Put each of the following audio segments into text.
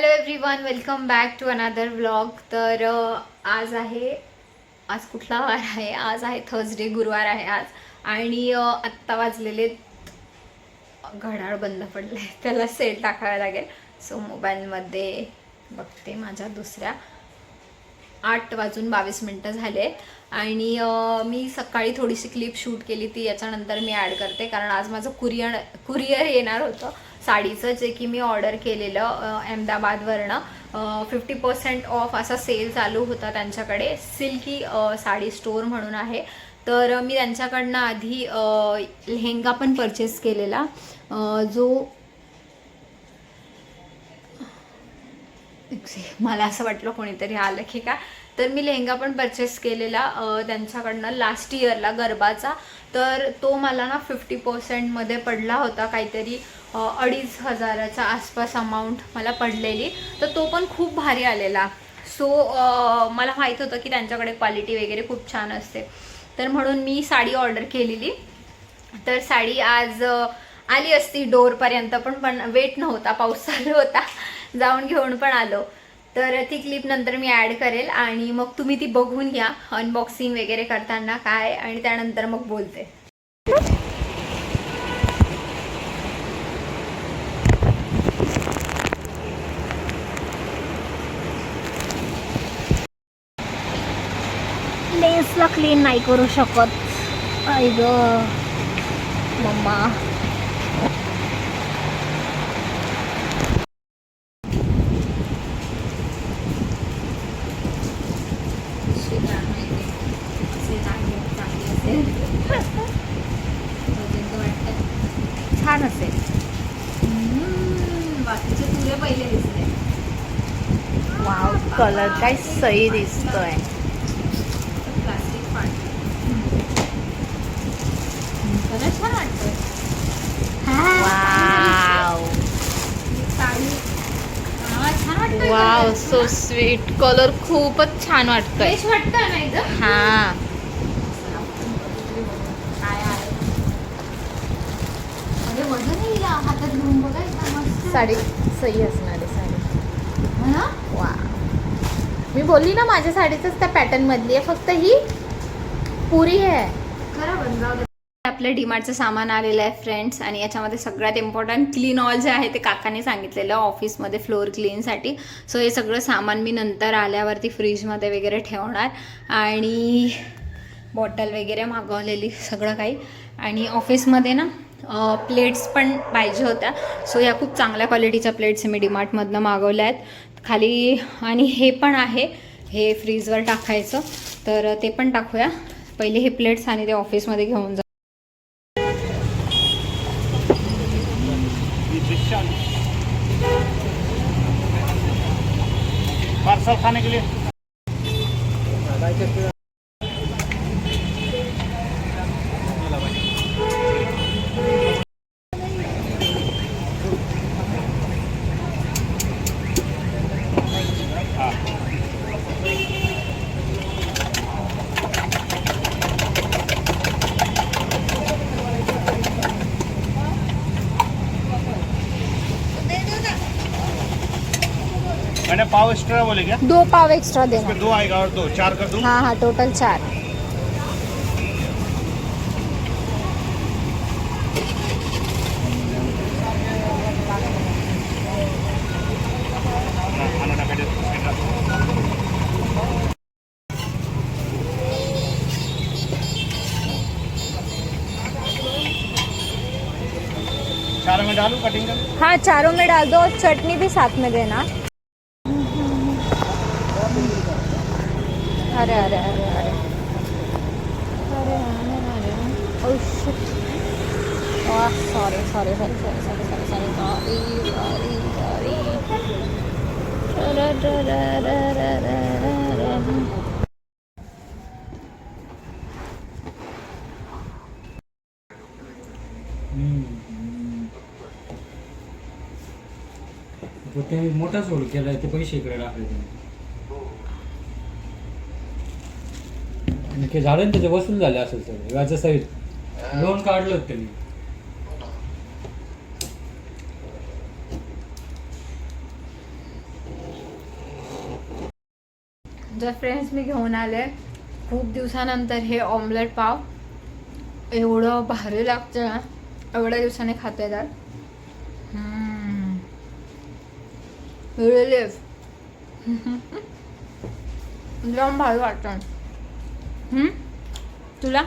Hello everyone welcome back to another vlog तर आज आहे आज कुठला वार आहे? आज आहे थर्सडे गुरुवार आहे आज. आणि आत्ता वाजलेले घड्याळ बंद पडले त्याला सेल टाकावा लागेल. सो मोबाईलमध्ये बघते माझ्या दुसऱ्या. आठ वाजून बावीस मिनटं झाले. आणि मी सकाळी थोडीशी क्लिप शूट केली ती. याच्यानंतर मी ॲड करते. कारण आज माझं कुरिअर कुरिअर येणार होतं. साडीचं जे की मी ऑर्डर केलेलं अहमदाबादवरनं फिफ्टी पर्सेंट ऑफ असा सेल चालू होता त्यांच्याकडे. सिल्की साडी स्टोअर म्हणून आहे. तर मी त्यांच्याकडनं आधी लेहंगा लेहेंगा पण परचेस केलेला. जो मला असं वाटलं कोणीतरी आलं की का तर मी लेहंगा पण परचेस केलेला त्यांच्याकडनं लास्ट इयरला गरबाचा तर तो मला ना फिफ्टी पर्सेंटमध्ये पडला होता काहीतरी अडीच हजाराच्या आसपास अमाऊंट मला पडलेली. तर तो पण खूप भारी आलेला. सो मला माहीत होतं की त्यांच्याकडे क्वालिटी वगैरे खूप छान असते. तर म्हणून मी साडी ऑर्डर केलेली. तर साडी आज आली असती. डोरपर्यंत पण पण वेट नव्हता पाऊस चालू होता. जाऊन घेऊन पण आलो. तर ती क्लिप नंतर मी ॲड करेल आणि मग तुम्ही ती बघून घ्या अनबॉक्सिंग वगैरे करताना काय आणि त्यानंतर मग बोलते. लेन्सला क्लीन नाही करू शकत. आई ग. मम्मा. पहिले वाव कलर काय सही दिसतोय. Wow wow so sweet colour खूपच छान वाटतोय. वाटतं हा. साडी सही असणार. ना? वा. मी बोलली ना माझ्या साडीच त्या पॅटर्न मधली आहे. फक्त ही पुरी आहे. खरं जाऊ आपलं डीमार्टचं सामान आलेलं आहे फ्रेंड्स आणि याच्यामध्ये सगळ्यात इम्पॉर्टंट क्लीन ऑल जे आहे ते काकाने सांगितलेलं ऑफिसमध्ये फ्लोअर क्लीनसाठी सो हे सगळं सामान मी नंतर आल्यावरती फ्रीजमध्ये वगैरे ठेवणार. आणि बॉटल वगैरे मागवलेली सगळं काही. आणि ऑफिसमध्ये ना प्लेट्स पण पाहिजे होत्या. सो या खूप चांगल्या क्वालिटीच्या प्लेट्स मी डीमार्टमधनं मागवल्या आहेत. खाली आणि हे पण आहे. हे फ्रीजवर टाकायचं. तर ते पण टाकूया. पहिले हे प्लेट्स आणि ते ऑफिसमध्ये घेऊन जा. पार्सल खाने के लिए. मैंने पाव एक्स्ट्रा बोले क्या दो पाव एक्स्ट्रा देना। दो आएगा और दो चार कर दूँ? हाँ हाँ टोटल चार। चार में डालूं कटिंग हाँ चारों में डाल दो और चटनी भी साथ में देना। अरे अरे अरे अरे अरे अरे अरे oh shit. Oh, sorry, sorry, sorry, sorry, sorry, sorry, sorry, sorry, sorry, sorry. Da-da-da-da-da-da-da-da. तो ते मोठाच होल केलाय ते पैसे इकडे टाकले त्यांनी आणि ते झालं ना त्याचे वसूल झाले असेल सगळे. व्याजा सहित. लोन काढलं होतं त्यांनी. जर फ्रेंड्स मी घेऊन आले खूप दिवसानंतर हे ऑमलेट पाव. एवढं भारी लागतं ना एवढ्या दिवसाने खाते तर रिलीफ एकदम भारी वाटतं? तुला?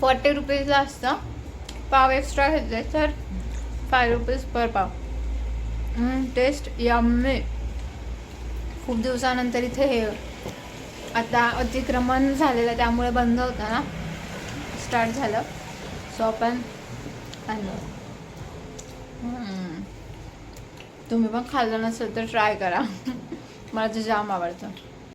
फॉर्टी रुपीजला असतं. पाव एक्स्ट्रा घेतले तर फाय रुपीज पर पाव. टेस्ट यम्मी खूप दिवसानंतर इथे हे आता अतिक्रमण झालेलं त्यामुळे बंद होतं ना. स्टार्ट झालं. सो आपण आणलं तुम्ही पण खाल्लं नसेल तर ट्राय करा. मला ते जाम आवडतं.